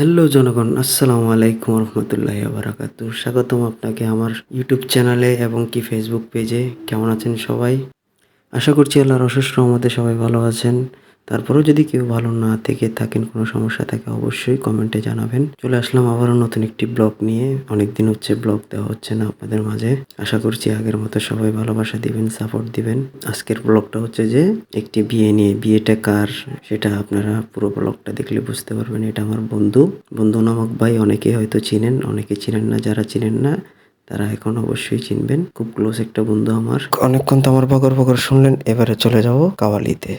Hello জনগণ, আসসালামু আলাইকুম রহমতুল্লাহ বারাকাতু স্বাগতম আপনাকে আমার ইউটিউব চ্যানেলে এবং কি ফেসবুক পেজে কেমন আছেন সবাই? আশা করছি আল্লাহর অশেষ রহমতে সবাই ভালো আছেন। তারপরেও যদি কেউ ভালো না থেকে থাকেন, কোনো সমস্যা থাকে, অবশ্যই কমেন্টে জানাবেন। চলে আসলাম আবারও নতুন একটি ব্লগ নিয়ে। অনেকদিন হচ্ছে ব্লগ দেওয়া হচ্ছে না আপনাদের মাঝে। আশা করছি আগের মতো সবাই ভালোবাসা দিবেন সাপোর্ট দিবেন। আজকের ব্লগটা হচ্ছে যে একটি বিয়ে নিয়ে। বিয়েটা কার সেটা আপনারা পুরো ব্লগটা দেখলে বুঝতে পারবেন। এটা আমার বন্ধু। বন্ধু নামক ভাই অনেকে হয়তো চিনেন, অনেকে চিনেন না, যারা চিনেন না তারা এখন অবশ্যই চিনবেন। খুব ক্লোজ একটা বন্ধু আমার। অনেকক্ষণ তো আমার বগর বগর শুনলেন, এবারে চলে যাব কাওয়ালিতে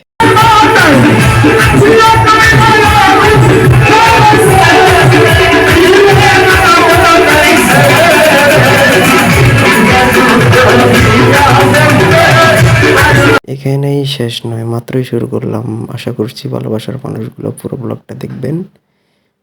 এখানেই শেষ নয়, মাত্রই শুরু করলাম। আশা করছি ভালোবাসার মানুষগুলো পুরো ব্লগটা দেখবেন।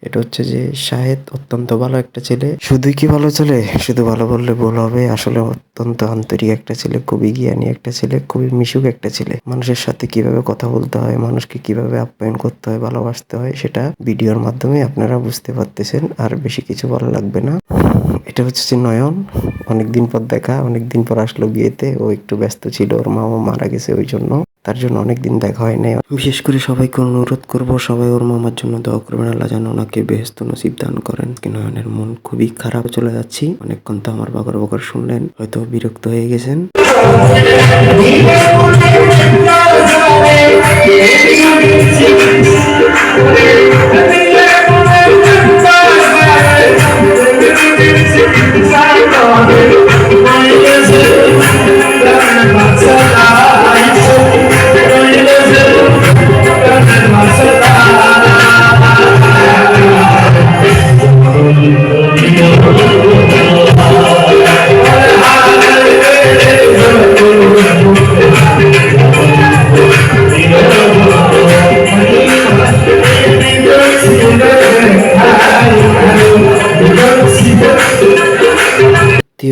এটা হচ্ছে যে শাহেদ অত্যন্ত ভালো একটা ছেলে। শুধুই কি ভালো ছেলে? শুধু ভালো বললে ভুল হবে। আসলে অত্যন্ত আন্তরিক একটা ছেলে, খুবই জ্ঞানী একটা ছেলে, খুবই মিশুক একটা ছেলে। মানুষের সাথে কীভাবে কথা বলতে হয়, মানুষকে কীভাবে আপ্যায়ন করতে হয়, ভালোবাসতে হয়, সেটা ভিডিওর মাধ্যমে আপনারা বুঝতে পারতেছেন। আর বেশি কিছু ভালো লাগবে না। এটা হচ্ছে যে নয়ন। অনেকদিন পর দেখা, অনেকদিন পর আসলো বিয়েতে। ও একটু ব্যস্ত ছিল, ওর মামা মারা গেছে ওই জন্য। তার জন্য অনেক দিন দেখা হয় নাই। বিশেষ করে সবাইকে অনুরোধ করব সবাই ওর মামার জন্য দোয়া করবেন। আল্লাহ যেন ওনাকে বেহস্ত নসিব দান করেন। কেন নয়নের মন খুবই খারাপ চলে যাচ্ছি। অনেকক্ষণ তো আমার বাগর বকর শুনলেন হয়তো বিরক্ত হয়ে গেছেন।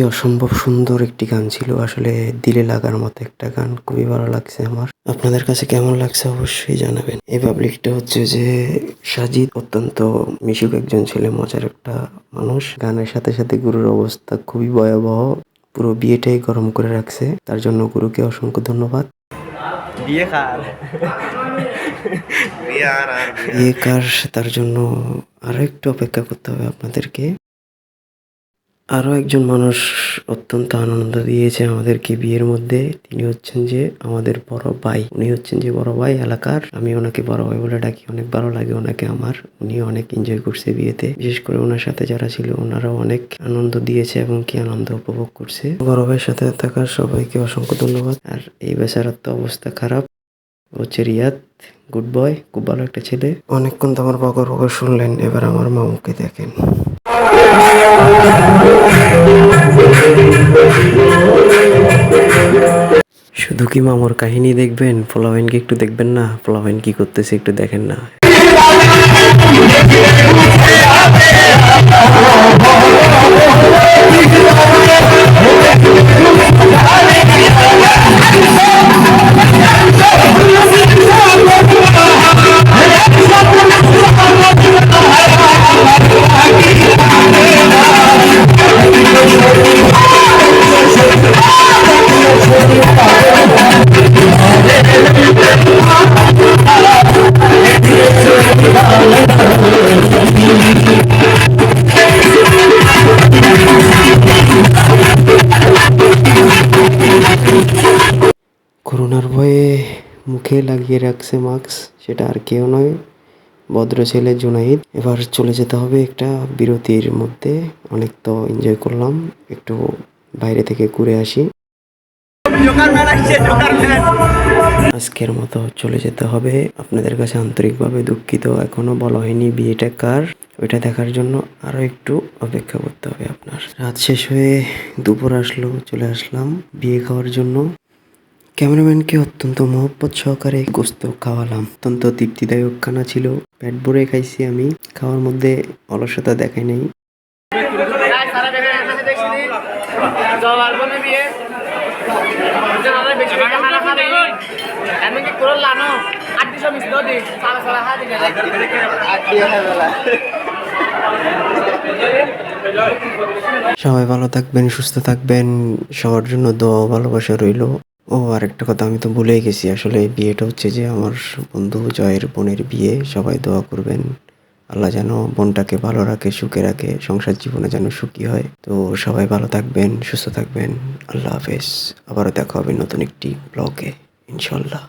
অসম্ভব সুন্দর একটি গান ছিল। আসলে দিলে লাগার মতো একটা গান খুবই ভালো লাগছে আমার। আপনাদের কাছে কেমন লাগছে অবশ্যই জানাবেন। এই পাবলিকটা হচ্ছে যে সাজিদ অত্যন্ত মিশুক একজন ছেলে মজার একটা মানুষ। গানের সাথে সাথে গুরুর অবস্থা খুবই ভয়াবহ। পুরো বিয়েটাই গরম করে রাখছে। তার জন্য গুরুকে অসংখ্য ধন্যবাদ। বিয়ে কার? তার জন্য আরও একটু অপেক্ষা করতে হবে আপনাদেরকে। আরও একজন মানুষ অত্যন্ত আনন্দ দিয়েছে আমাদেরকে বিয়ের মধ্যে। তিনি হচ্ছেন যে আমাদের বড় ভাই। উনি হচ্ছেন যে বড় ভাই এলাকার। আমি ওনাকে বড় ভাই বলে ডাকি। অনেক ভালো লাগে ওনাকে আমার। উনি অনেক এনজয় করছে বিয়েতে। বিশেষ করে ওনার সাথে যারা ছিল, ওনারাও অনেক আনন্দ দিয়েছে এবং কি আনন্দ উপভোগ করছে। বড় ভাইয়ের সাথে থাকার সবাইকে অসংখ্য ধন্যবাদ। আর এই বেচারার তো অবস্থা খারাপ। হচ্ছে রিয়াদ। Good boy. খুব ভালো একটা ছেলে। অনেকক্ষণ তো আমার বকর বকর শুনলেন। এবার আমার মামুকে দেখেন। শুধু কি মামুর কাহিনী দেখবেন ফলাবেনকে একটু দেখবেন না পোলাবেন কি করতেছে একটু দেখেন না। মুখে লাগিয়ে রাখছে মাস্ক, সেটা আর কেউ নয়, ভদ্র ছেলে জুনাইদ। এবার চলে যেতে হবে একটা বিরতির মধ্যে। অনেক তো এনজয় করলাম, একটু বাইরে থেকে ঘুরে আসি। আজকের মতো চলে যেতে হবে। আপনাদের কাছে আন্তরিকভাবে দুঃখিত, এখনও বলা হয়নি বিয়েটা কার। ওইটা দেখার জন্য আরও একটু অপেক্ষা করতে হবে আপনার। রাত শেষ হয়ে দুপুর আসলো, চলে আসলাম বিয়ে খাওয়ার জন্য। ক্যামেরাম্যানকে অত্যন্ত মহব্বত সহকারে গোস্ত খাওয়ালাম। অত্যন্ত তৃপ্তিদায়ক খানা ছিল। পেট ভরে খাইছি আমি। খাওয়ার মধ্যে অলসতা দেখাই নাই। সবাই ভালো থাকবেন, সুস্থ থাকবেন। সবার জন্য দোয়া ভালোবাসা রইল। ও, আরেকটা কথা, আমি তো ভুলেই গেছি। আসলে বিয়েটা হচ্ছে যে আমার বন্ধু জয়ের বোনের বিয়ে। সবাই দোয়া করবেন, আল্লাহ যেন বোনটাকে ভালো রাখে, সুখে রাখে, সংসার জীবনে যেন সুখী হয়। তো সবাই ভালো থাকবেন, সুস্থ থাকবেন। আল্লাহ হাফেজ। আবারও দেখা হবে নতুন একটি ব্লগে ইনশাল্লাহ।